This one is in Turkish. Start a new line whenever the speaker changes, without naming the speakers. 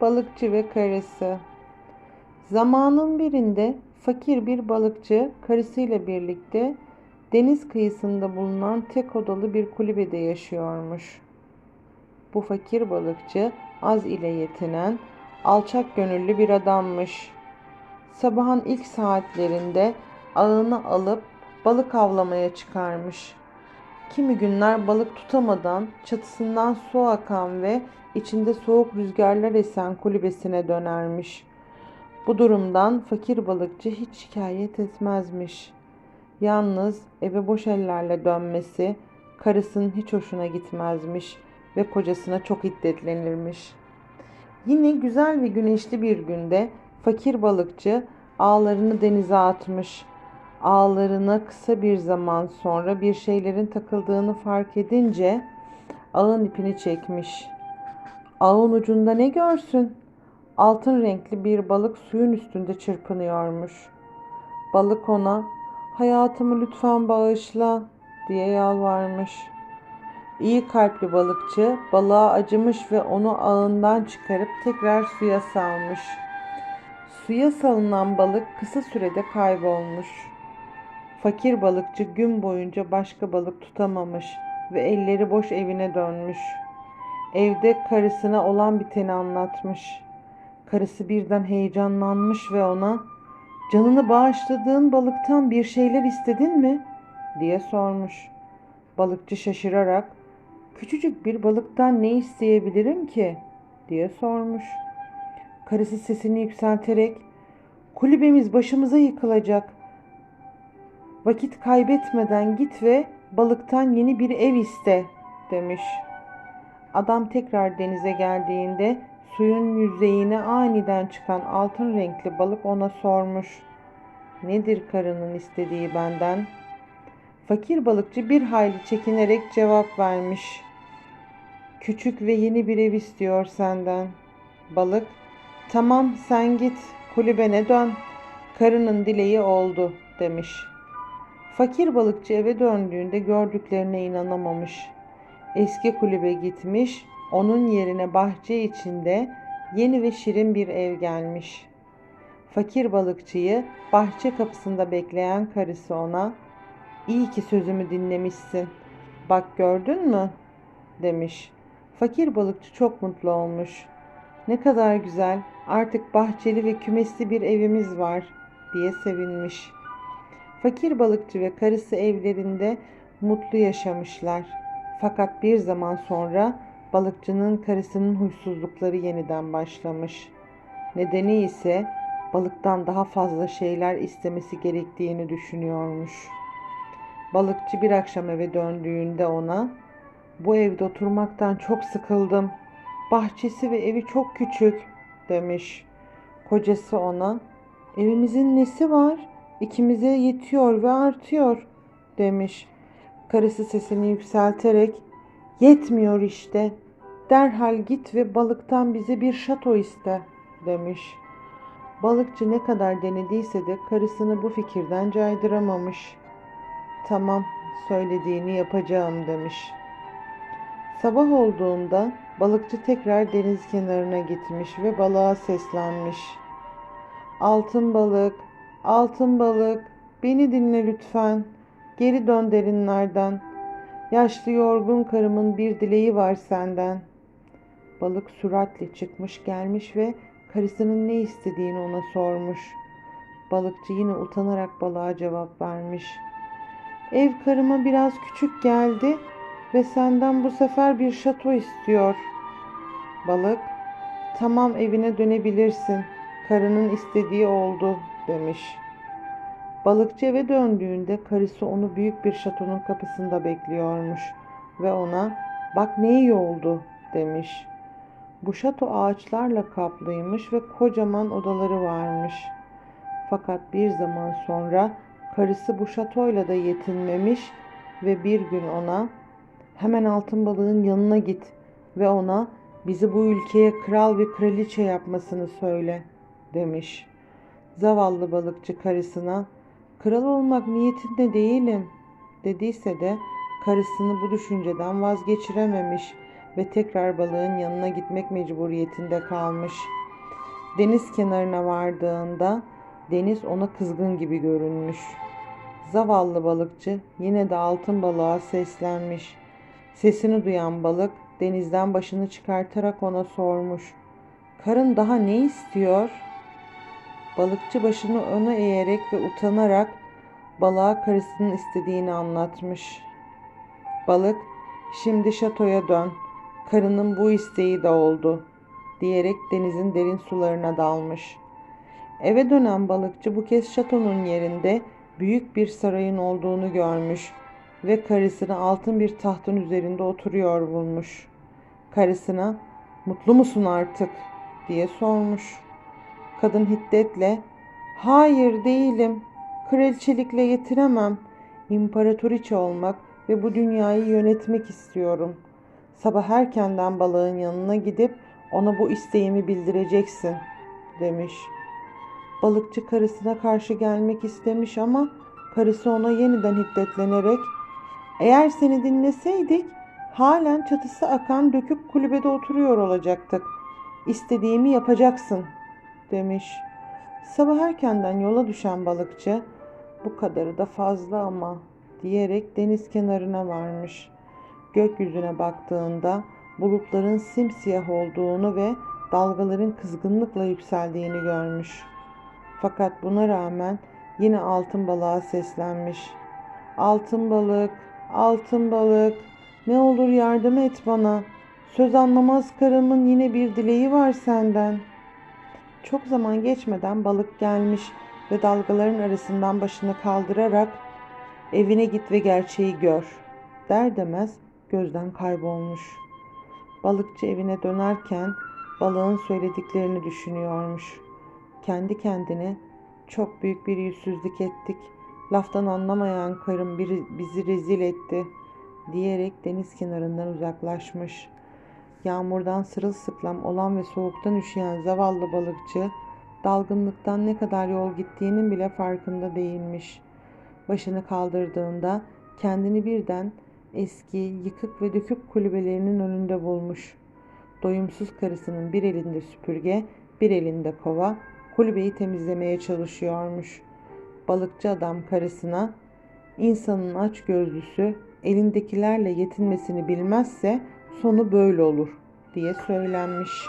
Balıkçı ve karısı. Zamanın birinde fakir bir balıkçı karısıyla birlikte deniz kıyısında bulunan tek odalı bir kulübede yaşıyormuş. Bu fakir balıkçı az ile yetinen, alçak gönüllü bir adammış. Sabahın ilk saatlerinde ağını alıp balık avlamaya çıkarmış. Kimi günler balık tutamadan çatısından su akan ve içinde soğuk rüzgarlar esen kulübesine dönermiş. Bu durumdan fakir balıkçı hiç şikayet etmezmiş. Yalnız eve boş ellerle dönmesi karısının hiç hoşuna gitmezmiş ve kocasına çok hiddetlenirmiş. Yine güzel ve güneşli bir günde fakir balıkçı ağlarını denize atmış. Ağlarına kısa bir zaman sonra bir şeylerin takıldığını fark edince ağın ipini çekmiş. Ağın ucunda ne görsün? Altın renkli bir balık suyun üstünde çırpınıyormuş. Balık ona hayatımı lütfen bağışla diye yalvarmış. İyi kalpli balıkçı balığa acımış ve onu ağından çıkarıp tekrar suya salmış. Suya salınan balık kısa sürede kaybolmuş. Fakir balıkçı gün boyunca başka balık tutamamış ve elleri boş evine dönmüş. Evde karısına olan biteni anlatmış. Karısı birden heyecanlanmış ve ona "Canını bağışladığın balıktan bir şeyler istedin mi?" diye sormuş. Balıkçı şaşırarak "Küçücük bir balıktan ne isteyebilirim ki?" diye sormuş. Karısı sesini yükselterek "Kulübemiz başımıza yıkılacak. Vakit kaybetmeden git ve balıktan yeni bir ev iste." demiş. Adam tekrar denize geldiğinde suyun yüzeyine aniden çıkan altın renkli balık ona sormuş. Nedir karının istediği benden? Fakir balıkçı bir hayli çekinerek cevap vermiş. Küçük ve yeni bir ev istiyor senden. Balık, tamam sen git kulübene dön. Karının dileği oldu demiş. Fakir balıkçı eve döndüğünde gördüklerine inanamamış. Eski kulübe gitmiş, onun yerine bahçe içinde yeni ve şirin bir ev gelmiş. Fakir balıkçıyı bahçe kapısında bekleyen karısı ona "İyi ki sözümü dinlemişsin. Bak gördün mü?" demiş. Fakir balıkçı çok mutlu olmuş. "Ne kadar güzel. Artık bahçeli ve kümesli bir evimiz var." diye sevinmiş. Fakir balıkçı ve karısı evlerinde mutlu yaşamışlar. Fakat bir zaman sonra balıkçının karısının huysuzlukları yeniden başlamış. Nedeni ise balıktan daha fazla şeyler istemesi gerektiğini düşünüyormuş. Balıkçı bir akşam eve döndüğünde ona "Bu evde oturmaktan çok sıkıldım. Bahçesi ve evi çok küçük." demiş. Kocası ona "Evimizin nesi var? İkimize yetiyor ve artıyor." demiş. Karısı sesini yükselterek "Yetmiyor işte. Derhal git ve balıktan bize bir şato iste." demiş. Balıkçı ne kadar denediyse de karısını bu fikirden caydıramamış. "Tamam, söylediğini yapacağım." demiş. Sabah olduğunda balıkçı tekrar deniz kenarına gitmiş ve balığa seslenmiş. "Altın balık, altın balık, beni dinle lütfen. Geri dön derinlerden. Yaşlı yorgun karımın bir dileği var senden." Balık süratle çıkmış gelmiş ve karısının ne istediğini ona sormuş. Balıkçı yine utanarak balığa cevap vermiş. Ev karıma biraz küçük geldi ve senden bu sefer bir şato istiyor. Balık, tamam evine dönebilirsin. Karının istediği oldu demiş. Balıkçı eve döndüğünde karısı onu büyük bir şatonun kapısında bekliyormuş ve ona bak ne iyi oldu demiş. Bu şato ağaçlarla kaplıymış ve kocaman odaları varmış. Fakat bir zaman sonra karısı bu şatoyla da yetinmemiş ve bir gün ona hemen altın balığın yanına git ve ona bizi bu ülkeye kral ve kraliçe yapmasını söyle demiş. Zavallı balıkçı karısına kral olmak niyetinde değilim dediyse de karısını bu düşünceden vazgeçirememiş ve tekrar balığın yanına gitmek mecburiyetinde kalmış. Deniz kenarına vardığında deniz ona kızgın gibi görünmüş. Zavallı balıkçı yine de altın balığa seslenmiş. Sesini duyan balık denizden başını çıkartarak ona sormuş. Karın daha ne istiyor? Balıkçı başını öne eğerek ve utanarak balığa karısının istediğini anlatmış. Balık, şimdi şatoya dön, karının bu isteği de oldu, diyerek denizin derin sularına dalmış. Eve dönen balıkçı bu kez şatonun yerinde büyük bir sarayın olduğunu görmüş ve karısını altın bir tahtın üzerinde oturuyor bulmuş. Karısına, mutlu musun artık, diye sormuş. Kadın hiddetle, hayır değilim, kraliçelikle yetiremem, imparatoriçe olmak ve bu dünyayı yönetmek istiyorum. Sabah erkenden balığın yanına gidip ona bu isteğimi bildireceksin, demiş. Balıkçı karısına karşı gelmek istemiş ama karısı ona yeniden hiddetlenerek eğer seni dinleseydik halen çatısı akan dökük kulübede oturuyor olacaktık. İstediğimi yapacaksın demiş. Sabah erkenden yola düşen balıkçı bu kadarı da fazla ama diyerek deniz kenarına varmış. Gökyüzüne baktığında bulutların simsiyah olduğunu ve dalgaların kızgınlıkla yükseldiğini görmüş. Fakat buna rağmen yine altın balığa seslenmiş. Altın balık, altın balık, ne olur yardım et bana. Söz anlamaz karımın yine bir dileği var senden. Çok zaman geçmeden balık gelmiş ve dalgaların arasından başını kaldırarak evine git ve gerçeği gör der demez gözden kaybolmuş. Balıkçı evine dönerken balığın söylediklerini düşünüyormuş. Kendi kendine çok büyük bir yüzsüzlük ettik. Laftan anlamayan karım bizi rezil etti diyerek deniz kenarından uzaklaşmış. Yağmurdan sırılsıklam olan ve soğuktan üşüyen zavallı balıkçı dalgınlıktan ne kadar yol gittiğinin bile farkında değilmiş. Başını kaldırdığında kendini birden eski, yıkık ve dökük kulübelerinin önünde bulmuş. Doyumsuz karısının bir elinde süpürge, bir elinde kova, kulübeyi temizlemeye çalışıyormuş. Balıkçı adam karısına, insanın aç gözlüsü elindekilerle yetinmesini bilmezse sonu böyle olur diye söylenmiş.